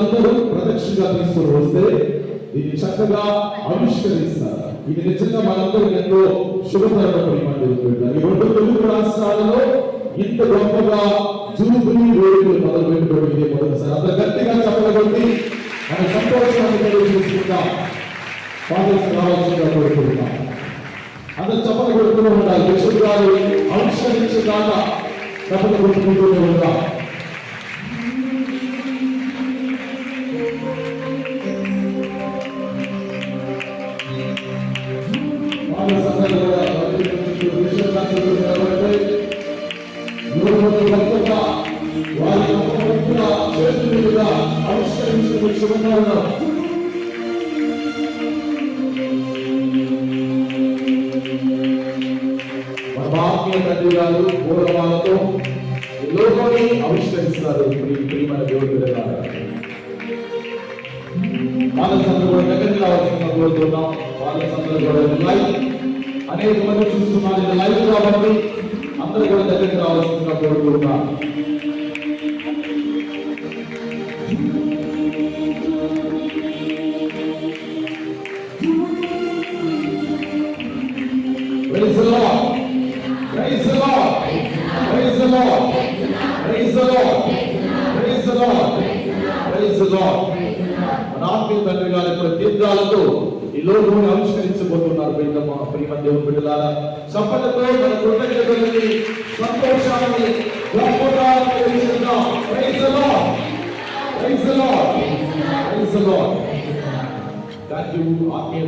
అందరూ ప్రదక్షిణగా తీసుకొని వస్తే ఇది చక్కగా ఆవిష్కరిస్తారు. ఇది నిజంగా మనందరూ ఎంతో శుభతరమైన ఈ రెండు తెలుగు రాష్ట్రాలలో ఇంత గొప్పగా జూబిలీ వేడుకలు మొదలు పెట్టుకోవడం ఇదే మొదటిసారి. అంత గట్టిగా చెప్పగొట్టి మన సంతోషాన్ని తెలియజేసుకుందాం. ఫాదర్స్ రావాల్సిందిగా కోరుకుంటున్నాం. అందరు చప్పలు కొడుతూనే ఉండాలి. యశోద్ గారు ఆవిష్కరించేదాకా చప్పలు కొట్టుకుంటూనే ఉండాలి. వారి యొక్క చేతుల మీదుగా ఆవిష్కరించిన శుభకాలను మన తండ్రి గారు పూర్వమాలతో లోకాన్ని ఆవిష్కరిస్తారు ప్రియమైన దేవుడు బిడ్డలారా. వాళ్ళ దగ్గరికి రావాల్సిన కోరుతున్నాం వాళ్ళ సందర్భంలో లైవ్ అనేక మంది చూస్తున్నారు లైవ్ కాబట్టి రావాల్సిందిగా కోరుకుంటున్నాం Praise the Lord. Praise the Lord. Praise the Lord. Praise the Lord. Praise the Lord. Praise the Lord. మన ఆత్మీయ తండ్రి గారి యొక్క తీర్థాలతో ఈ లోకముని ఆవిష్కరించబోతున్నారు ప్రియమ ప్రియమ దేవుని బిడ్డలారా చప్పలతో మన కృతజ్ఞతలని God, that you are able.